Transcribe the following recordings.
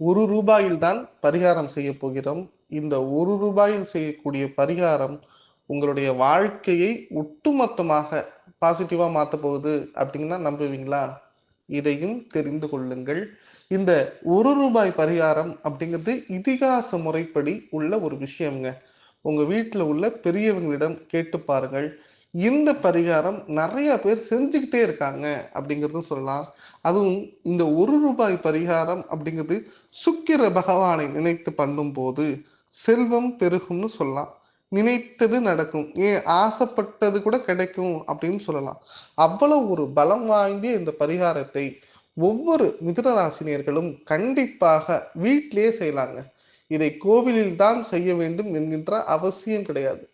ஒரு ரூபாயில் தான் பரிகாரம் செய்ய போகிறோம். இந்த ஒரு ரூபாயில் செய்யக்கூடிய பரிகாரம் உங்களுடைய வாழ்க்கையை ஒட்டுமொத்தமாக பாசிட்டிவாக மாற்ற போகுது அப்படின்னா நம்புவீங்களா? இதையும் தெரிந்து கொள்ளுங்கள். இந்த ஒரு ரூபாய் பரிகாரம் அப்படிங்கிறது இதிகாச முறைப்படி உள்ள ஒரு விஷயம்ங்க. உங்க வீட்டில் உள்ள பெரியவங்களிடம் கேட்டு பாருங்கள். இந்த பரிகாரம் நிறைய பேர் செஞ்சுக்கிட்டே இருக்காங்க அப்படிங்கிறதும் சொல்லலாம். அதுவும் இந்த ஒரு ரூபாய் பரிகாரம் அப்படிங்கிறது சுக்கிர பகவானை நினைத்து பண்ணும்போது செல்வம் பெருகும்னு சொல்லலாம். நினைத்தது நடக்கும். ஏன் ஆசைப்பட்டது கூட கிடைக்கும் அப்படின்னு சொல்லலாம். அவ்வளவு ஒரு பலம் வாய்ந்த இந்த பரிகாரத்தை ஒவ்வொரு மிதுனராசினியர்களும் கண்டிப்பாக வீட்டிலேயே செய்யலாங்க. இதை கோவிலில் தான் செய்ய வேண்டும் என்கின்ற அவசியம் கிடையாது.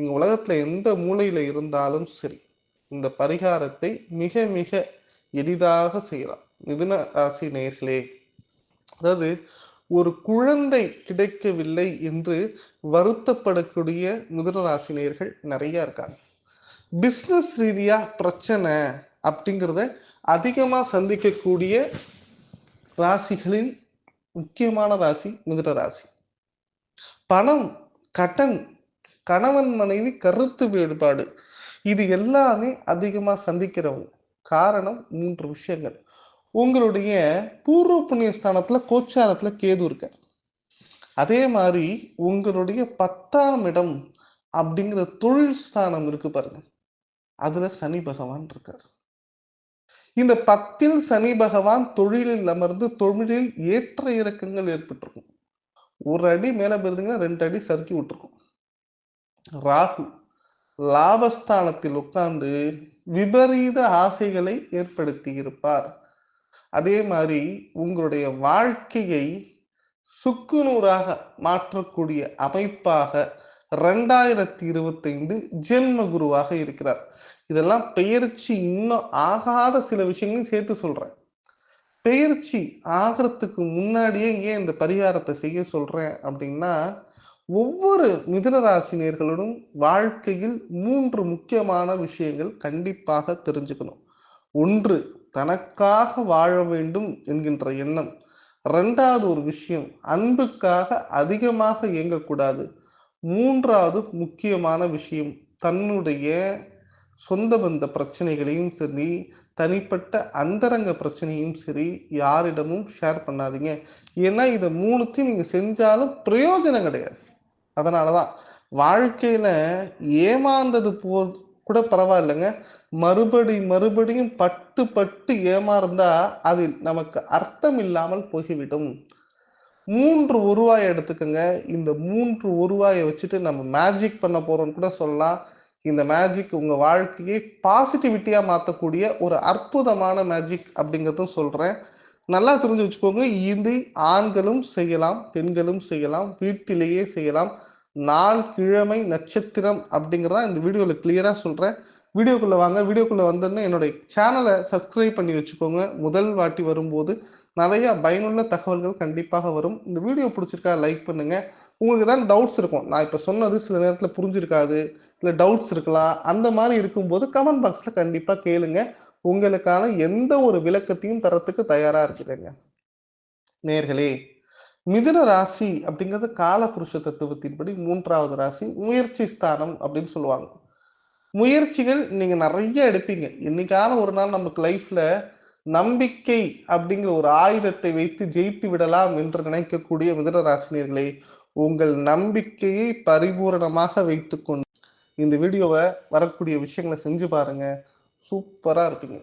நீங்க உலகத்தில் எந்த மூலையில் இருந்தாலும் சரி இந்த பரிகாரத்தை மிக மிக எளிதாக செய்யலாம். மிதுன ராசி நேர்களே அதாவது ஒரு குழந்தை கிடைக்கவில்லை என்று வருத்தப்படக்கூடிய மிதுன ராசி நேர்கள் நிறைய இருக்காங்க. பிஸ்னஸ் ரீதியாக பிரச்சனை அப்படிங்கிறத அதிகமாக சந்திக்கக்கூடிய ராசிகளில் முக்கியமான ராசி மிதுன ராசி. பணம் கடன் கணவன் மனைவி கருத்து வேறுபாடு. இது எல்லாமே அதிகமாக சந்திக்கிறவங்க. காரணம் மூன்று விஷயங்கள். உங்களுடைய பூர்வ புண்ணிய ஸ்தானத்துல கோச்சாரத்துல கேது இருக்கார். அதே மாதிரி உங்களுடைய பத்தாம் இடம் அப்படிங்கிற தொழில் ஸ்தானம் இருக்கு பாருங்க. அதுல சனி பகவான் இருக்கார். இந்த பத்தில் சனி பகவான் தொழிலில் அமர்ந்து தொழிலில் ஏற்ற இறக்கங்கள் ஏற்பட்டிருக்கும். ஒரு அடி மேல போயிருந்தீங்கன்னா ரெண்டு அடி சறுக்கி விட்டுருக்கும். ராகு லாபஸ்தானத்தில் உட்கார்ந்து விபரீத ஆசைகளை ஏற்படுத்தி இருப்பார். அதே மாதிரி உங்களுடைய வாழ்க்கையை சுக்குநூறாக மாற்றக்கூடிய அமைப்பாக ரெண்டாயிரத்தி இருபத்தைந்து ஜென்ம குருவாக இருக்கிறார். இதெல்லாம் பெயர்ச்சி இன்னும் ஆகாத சில விஷயங்களையும் சேர்த்து சொல்றேன். பெயர்ச்சி ஆகிறதுக்கு முன்னாடியே ஏன் இந்த பரிகாரத்தை செய்ய சொல்றேன் அப்படின்னா ஒவ்வொரு மிதுனராசினியர்களுடன் வாழ்க்கையில் மூன்று முக்கியமான விஷயங்கள் கண்டிப்பாக தெரிஞ்சுக்கணும். ஒன்று தனக்காக வாழ வேண்டும் என்கின்ற எண்ணம். ரெண்டாவது ஒரு விஷயம் அன்புக்காக அதிகமாக இயங்கக்கூடாது. மூன்றாவது முக்கியமான விஷயம் தன்னுடைய சொந்த பந்த பிரச்சனைகளையும் சரி தனிப்பட்ட அந்தரங்க பிரச்சனையும் சரி யாரிடமும் ஷேர் பண்ணாதீங்க. ஏன்னா இதை மூணுத்தையும் நீங்கள் செஞ்சாலும் பிரயோஜனம் கிடையாது. அதனாலதான் வாழ்க்கையில ஏமாந்தது போ கூட பரவாயில்லைங்க. மறுபடி மறுபடியும் பட்டு பட்டு ஏமாறந்தா அதில் நமக்கு அர்த்தம் இல்லாமல் போய்விடும். மூன்று உருவாயை எடுத்துக்கோங்க. இந்த மூன்று உருவாயை வச்சுட்டு நம்ம மேஜிக் பண்ண போறோம்னு கூட சொல்லலாம். இந்த மேஜிக் உங்க வாழ்க்கையை பாசிட்டிவிட்டியா மாற்றக்கூடிய ஒரு அற்புதமான மேஜிக் அப்படிங்கிறதும் சொல்றேன். நல்லா தெரிஞ்சு வச்சுக்கோங்க. இது ஆண்களும் செய்யலாம் பெண்களும் செய்யலாம் வீட்டிலேயே செய்யலாம். நாள் கிழமை நட்சத்திரம் அப்படிங்கிறதா இந்த வீடியோவில் கிளியராக சொல்கிறேன் வீடியோக்குள்ளே வாங்க. வீடியோக்குள்ளே வந்தோடனே என்னுடைய சேனலை சப்ஸ்கிரைப் பண்ணி வச்சுக்கோங்க. முதல் வாட்டி வரும்போது நிறைய பயனுள்ள தகவல்கள் கண்டிப்பாக வரும். இந்த வீடியோ பிடிச்சிருக்கா லைக் பண்ணுங்க. உங்களுக்கு தான் டவுட்ஸ் இருக்கும். நான் இப்போ சொன்னது சில நேரத்தில் புரிஞ்சிருக்காது. இல்லை டவுட்ஸ் இருக்கலாம். அந்த மாதிரி இருக்கும்போது கமெண்ட் பாக்ஸில் கண்டிப்பாக கேளுங்க. உங்களுக்கான எந்த ஒரு விளக்கத்தையும் தரத்துக்கு தயாராக இருக்குதுங்க நேர்களே மிதுன ராசி அப்படிங்கிறது காலபுருஷ தத்துவத்தின்படி மூன்றாவது ராசி முயற்சி ஸ்தானம் அப்படின்னு சொல்லுவாங்க. முயற்சிகள் நீங்க நிறைய எடுப்பீங்க. என்னைக்கான ஒரு நாள் நமக்கு லைஃப்ல நம்பிக்கை அப்படிங்கிற ஒரு ஆயுதத்தை வைத்து ஜெயித்து விடலாம் என்று நினைக்கக்கூடிய மிதுன ராசினியர்களே உங்கள் நம்பிக்கையை பரிபூரணமாக வைத்துக்கொண்டு இந்த வீடியோவை வரக்கூடிய விஷயங்களை செஞ்சு பாருங்க. சூப்பரா இருப்பீங்க.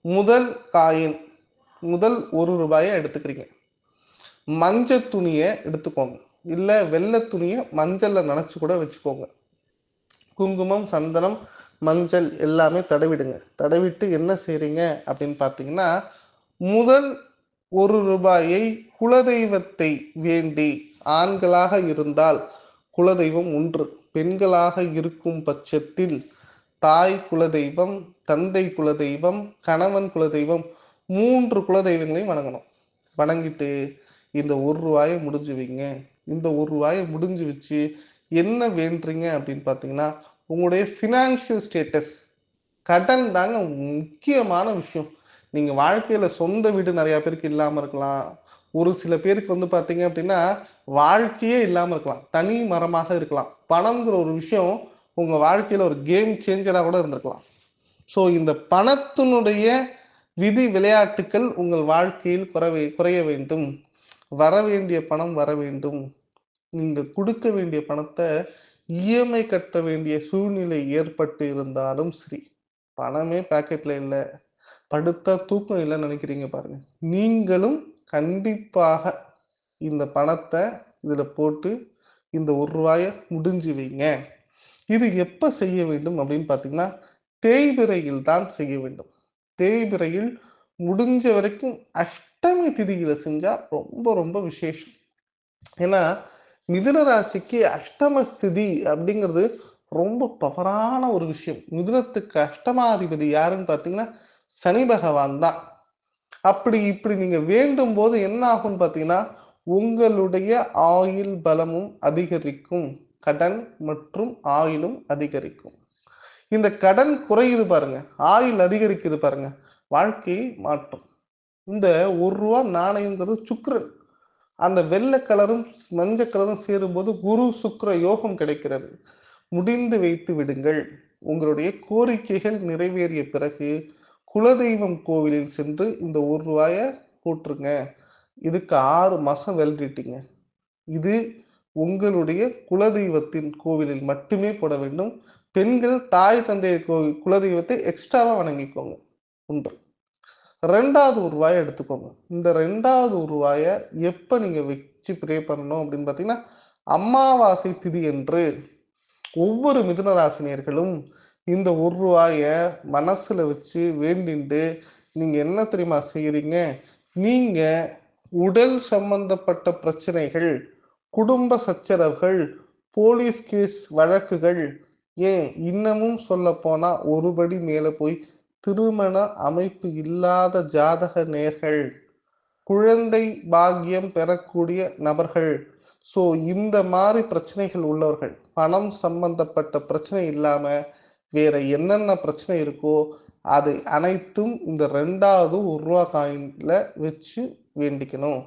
முதல் காயின் முதல் ஒரு ரூபாயை எடுத்துக்கிறீங்க. மஞ்சள் துணியை எடுத்துக்கோங்க. இல்லை வெள்ளை துணியை மஞ்சளில் நினச்சி கூட வச்சுக்கோங்க. குங்குமம் சந்தனம் மஞ்சள் எல்லாமே தடவிடுங்க. தடவிட்டு என்ன செய்கிறீங்க அப்படின்னு பார்த்தீங்கன்னா முதல் ஒரு ரூபாயை குலதெய்வத்தை வேண்டி ஆண்களாக இருந்தால் குலதெய்வம் ஒன்று. பெண்களாக இருக்கும் பட்சத்தில் தாய் குலதெய்வம் தந்தை குலதெய்வம் கணவன் குலதெய்வம் மூன்று குலதெய்வங்களையும் வணங்கணும். வணங்கிட்டு இந்த ஒரு ரூபாயை முடிஞ்சு வைங்க. இந்த ஒரு ரூபாயை முடிஞ்சு வச்சு என்ன வேண்டுறீங்க அப்படின்னு பார்த்தீங்கன்னா உங்களுடைய ஃபினான்ஷியல் ஸ்டேட்டஸ் கடன் தாங்க முக்கியமான விஷயம். நீங்கள் வாழ்க்கையில் சொந்த வீடு நிறையா பேருக்கு இல்லாமல் இருக்கலாம். ஒரு சில பேருக்கு வந்து பார்த்தீங்க அப்படின்னா வாழ்க்கையே இல்லாமல் இருக்கலாம். தனி மரமாக இருக்கலாம். பணம்ங்கிற ஒரு விஷயம் உங்கள் வாழ்க்கையில் ஒரு கேம் சேஞ்சராக கூட இருந்திருக்கலாம். ஸோ இந்த பணத்தினுடைய விதி விளையாட்டுக்கள் உங்கள் வாழ்க்கையில் குறைவே குறைய வேண்டும். வர வேண்டிய பணம் வர வேண்டும். நீங்கள் கொடுக்க வேண்டிய பணத்தை இஎம்ஐ கட்ட வேண்டிய சூழ்நிலை ஏற்பட்டு இருந்தாலும் சரி பணமே பேக்கெட்ல இல்லை. படுத்தா தூக்கம் இல்லைன்னு நினைக்கிறீங்க பாருங்க. நீங்களும் கண்டிப்பாக இந்த பணத்தை இதுல போட்டு இந்த ஒரு ரூபாய முடிஞ்சு வைங்க. இது எப்ப செய்ய வேண்டும் அப்படின்னு பாத்தீங்கன்னா தேய்பிறையில் தான் செய்ய வேண்டும். தேய்பிறையில் முடிஞ்ச வரைக்கும் அஷ்டமி திதியில செஞ்சா ரொம்ப ரொம்ப விசேஷம். ஏன்னா மிதுன ராசிக்கு அஷ்டம ஸ்திதி அப்படிங்கிறது ரொம்ப பவரான ஒரு விஷயம். மிதுனத்துக்கு அஷ்டமாதிபதி யாருன்னு பார்த்தீங்கன்னா சனி பகவான் தான். அப்படி இப்படி நீங்க வேண்டும் போது என்ன ஆகும்னு பார்த்தீங்கன்னா உங்களுடைய ஆயுள் பலமும் அதிகரிக்கும். கடன் மற்றும் ஆயுளும் அதிகரிக்கும். இந்த கடன் குறையுது பாருங்க. ஆயுள் அதிகரிக்குது பாருங்க. வாழ்க்கையை மாற்றும். இந்த ஒரு ரூபா நாணயங்கிறது சுக்ரன் அந்த வெள்ளை கலரும் மஞ்சள் கலரும் சேரும்போது குரு சுக்ர யோகம் கிடைக்கிறது. முடிந்து வைத்து விடுங்கள். உங்களுடைய கோரிக்கைகள் நிறைவேறிய பிறகு குலதெய்வம் கோவிலில் சென்று இந்த ஒரு ரூபாய கூட்டுருங்க இதுக்கு ஆறு மாசம் வெல்டிட்டிங்க இது உங்களுடைய குலதெய்வத்தின் கோவிலில் மட்டுமே போட வேண்டும். பெண்கள் தாய் தந்தை கோவில் குலதெய்வத்தை எக்ஸ்ட்ராவா வணங்கிக்கோங்க. ஒன்று ரெண்டாவது ஒரு ரூபாயை எடுத்துக்கோங்க. இந்த ரெண்டாவது ஒரு ரூபாயை நீங்கள் வச்சு ப்ரே பண்ணணும் அப்படின்னு பார்த்தீங்கன்னா அமாவாசை திதி என்று ஒவ்வொரு மிதுன ராசினியர்களும் இந்த ஒரு ரூபாயை மனசில் வச்சு வேண்டிண்டு நீங்கள் என்ன தெரியுமா செய்கிறீங்க நீங்கள் உடல் சம்பந்தப்பட்ட பிரச்சனைகள் குடும்ப சச்சரவுகள் போலீஸ் கேஸ் வழக்குகள் ஏன் இன்னமும் சொல்ல போனால் ஒருபடி மேலே போய் திருமண அமைப்பு இல்லாத ஜாதக நேர்கள் குழந்தை பாக்கியம் பெறக்கூடிய நபர்கள். ஸோ இந்த மாதிரி பிரச்சனைகள் உள்ளவர்கள் பணம் சம்பந்தப்பட்ட பிரச்சனை இல்லாம வேற என்னென்ன பிரச்சனை இருக்கோ அது அனைத்தும் இந்த ரெண்டாவது உருவா காயின்ல வச்சு வேண்டிக்கணும்.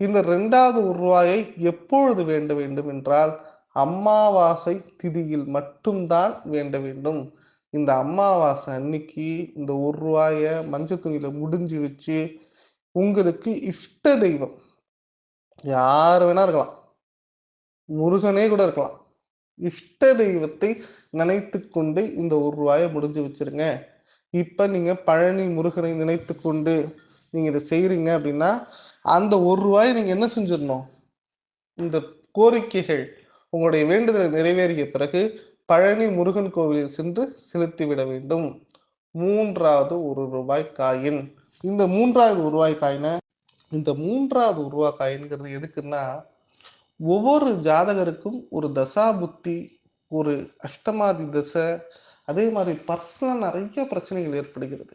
இந்த ரெண்டாவது உருவாயை எப்பொழுது வேண்ட வேண்டும் என்றால் அமாவாசை திதியில் மட்டும்தான் வேண்ட வேண்டும். இந்த அமாவாசை அன்னைக்கு இந்த ஒரு ரூபாய மஞ்சள் துணியில முடிஞ்சு வச்சு உங்களுக்கு இஷ்ட தெய்வம். யார் வேணா இருக்கலாம். முருகனே கூட இருக்கலாம். இஷ்ட தெய்வத்தை நினைத்து கொண்டு இந்த ஒரு ரூபாய முடிஞ்சு வச்சிருங்க. இப்ப நீங்க பழனி முருகனை நினைத்து கொண்டு நீங்க இதை செய்யறீங்க அப்படின்னா அந்த ஒரு ரூபாயை நீங்க என்ன செஞ்சிடணும்? இந்த கோரிக்கைகள் உங்களுடைய வேண்டுதலை நிறைவேறிய பிறகு பழனி முருகன் கோவிலில் சென்று செலுத்தி விட வேண்டும். மூன்றாவது ஒரு ரூபாய் காயின். இந்த மூன்றாவது ஒரு ரூபாய் காயினை இந்த மூன்றாவது ஒரு ரூபாய் காயின்ங்கிறது எதுக்குன்னா ஒவ்வொரு ஜாதகருக்கும் ஒரு தசா புத்தி ஒரு அஷ்டமாதி தசை அதே மாதிரி பர்சனல் நிறைய பிரச்சனைகள் ஏற்படுகிறது.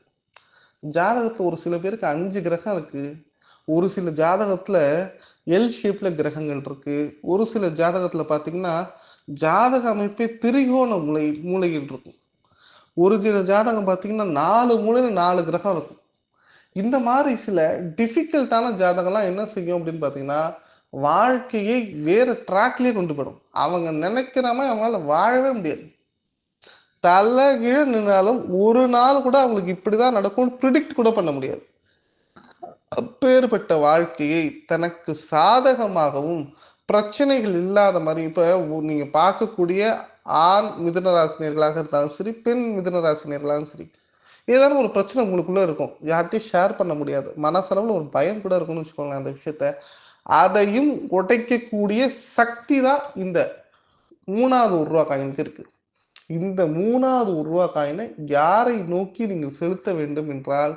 ஜாதகத்தில் ஒரு சில பேருக்கு அஞ்சு கிரகம் இருக்குது ஒரு சில ஜாதகத்தில் எல் ஷேப்பில் கிரகங்கள் இருக்குது ஒரு சில ஜாதகத்தில் பார்த்திங்கன்னா ஜாதக அமைப்பே திரிகோண மூலை மூலையில் இருக்கும். ஒரு சில ஜாதகம் பார்த்தீங்கன்னா நாலு மூலையில் நாலு கிரகம் இருக்கும். இந்த மாதிரி சில டிஃபிகல்ட்டான ஜாதகம்லாம் என்ன செய்யும் அப்படின்னு பார்த்தீங்கன்னா வாழ்க்கையை வேறு ட்ராக்லேயே கொண்டு போயிடும். அவங்க நினைக்கிறாம அவங்களால வாழவே முடியாது. தலை கீழே நின்னாலும் ஒரு நாள் கூட அவங்களுக்கு இப்படி தான் நடக்கும்னு ப்ரிடிக்ட் கூட பண்ண முடியாது. அப்பேற்பட்ட வாழ்க்கையை தனக்கு சாதகமாகவும் பிரச்சனைகள் இல்லாத மாதிரி இப்போ நீங்கள் பார்க்கக்கூடிய ஆண் மிதுனராசினியர்களாக இருந்தாலும் சரி பெண் மிதுனராசினியர்களாகவும் சரி ஏதாவது ஒரு பிரச்சனை உங்களுக்குள்ளே இருக்கும். யார்கிட்டையும் ஷேர் பண்ண முடியாது. மனசளவில் ஒரு பயம் கூட இருக்கும்னு வச்சுக்கோங்களேன் அந்த விஷயத்த. அதையும் உடைக்கக்கூடிய சக்தி தான் இந்த மூணாவது ஒரு ரூபா காயினுக்கு இருக்கு. இந்த மூணாவது ஒரு ரூபா காயினை யாரை நோக்கி நீங்கள் செலுத்த வேண்டும் என்றால்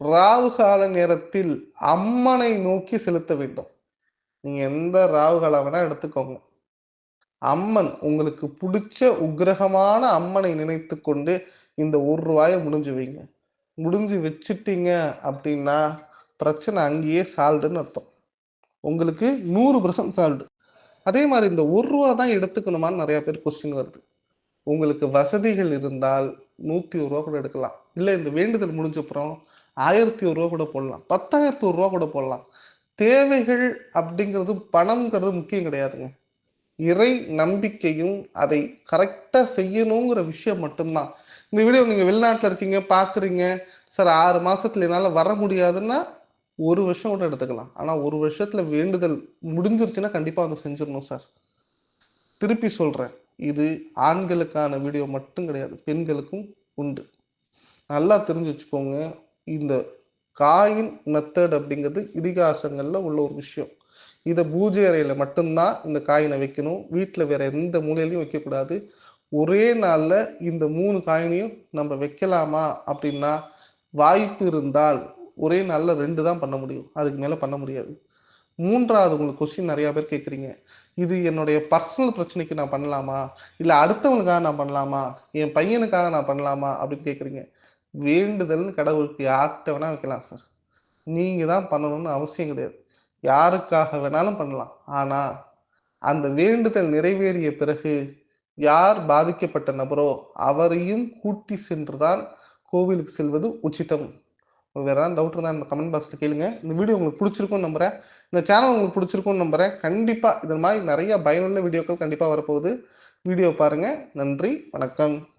ராவுகால நேரத்தில் அம்மனை நோக்கி செலுத்த வேண்டும். நீங்க எந்த ராகு காலம் வேணா எடுத்துக்கோங்க. அம்மன் உங்களுக்கு பிடிச்ச உக்கிரகமான அம்மனை நினைத்து கொண்டு இந்த ஒரு ரூபாயை முடிஞ்சு வைங்க. முடிஞ்சு வச்சுட்டீங்க அப்படின்னா பிரச்சனை அங்கேயே சால்டுன்னு அர்த்தம். உங்களுக்கு நூறு பர்சன்ட் சால்டு. அதே மாதிரி இந்த ஒரு ரூபா தான் எடுத்துக்கணுமான்னு நிறைய பேர் கொஸ்டின் வருது. உங்களுக்கு வசதிகள் இருந்தால் நூற்றி ஒரு ரூபா கூட எடுக்கலாம். இல்லை இந்த வேண்டுதல் முடிஞ்ச அப்புறம் ஆயிரத்தி ஒரு ரூபா கூட போடலாம். பத்தாயிரத்தி ஒரு ரூபா கூட போடலாம். தேவைகள் அப்படிங்கிறது பணம்ங்கிறது முக்கியம் கிடையாதுங்க. இறை நம்பிக்கையும் அதை கரெக்டாக செய்யணுங்கிற விஷயம் மட்டும்தான். இந்த வீடியோ நீங்கள் வெளிநாட்டில் இருக்கீங்க பார்க்குறீங்க சார் ஆறு மாதத்துல என்னால் வர முடியாதுன்னா ஒரு வருஷம் கூட எடுத்துக்கலாம். ஆனால் ஒரு வருஷத்தில் வேண்டுதல் முடிஞ்சிருச்சுன்னா கண்டிப்பாக அதை செஞ்சிடணும் சார். திருப்பி சொல்கிறேன் இது ஆண்களுக்கான வீடியோ மட்டும் கிடையாது பெண்களுக்கும் உண்டு. நல்லா தெரிஞ்சு வச்சுக்கோங்க இந்த காயின் மெத்தட் அப்படிங்கிறது இதிகாசங்களில் உள்ள ஒரு விஷயம். இதை பூஜை அறையில் மட்டும்தான் இந்த காயினை வைக்கணும். வீட்டில் வேற எந்த மூலையிலையும் வைக்கக்கூடாது. ஒரே நாளில் இந்த மூணு காயினையும் நம்ம வைக்கலாமா அப்படின்னா வாய்ப்பு இருந்தால் ஒரே நாளில் ரெண்டு தான் பண்ண முடியும். அதுக்கு மேலே பண்ண முடியாது. மூன்றாவது உங்களுக்கு கொஸ்டின் நிறையா பேர் கேட்குறீங்க இது என்னுடைய பர்சனல் பிரச்சனைக்கு நான் பண்ணலாமா? இல்லை அடுத்தவனுக்காக நான் பண்ணலாமா? என் பையனுக்காக நான் பண்ணலாமா? அப்படின்னு கேட்குறீங்க வேண்டுதல்னு கடவுளுக்கு யார்கிட்ட வேணா வைக்கலாம் சார். நீங்க தான் பண்ணணும்னு அவசியம் கிடையாது. யாருக்காக வேணாலும் பண்ணலாம். ஆனா அந்த வேண்டுதல் நிறைவேறிய பிறகு யார் பாதிக்கப்பட்ட நபரோ அவரையும் கூட்டி சென்றுதான் கோவிலுக்கு செல்வது உச்சிதம். உங்களுக்கு வேறு ஏதாவது டவுட் இருந்தால் இந்த கமெண்ட் பாக்ஸில் கேளுங்க. இந்த வீடியோ உங்களுக்கு பிடிச்சிருக்கும்னு நம்புகிறேன் இந்த சேனல் உங்களுக்கு பிடிச்சிருக்கும்னு நம்புகிறேன் கண்டிப்பாக இது மாதிரி நிறைய பயனுள்ள வீடியோக்கள் கண்டிப்பாக வரப்போகுது. வீடியோ பாருங்கள் நன்றி. வணக்கம்.